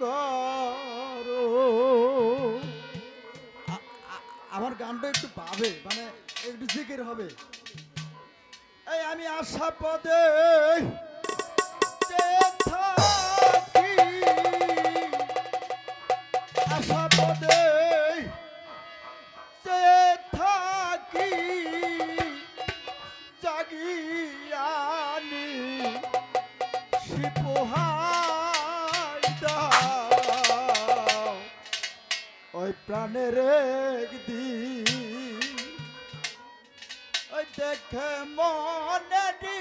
করো। আমার গানটা একটু পাবে মানে একটু জিকির হবে। এই আমি আশা পদে প্রাণের একদিন দেখে মনে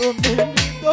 তুমি তো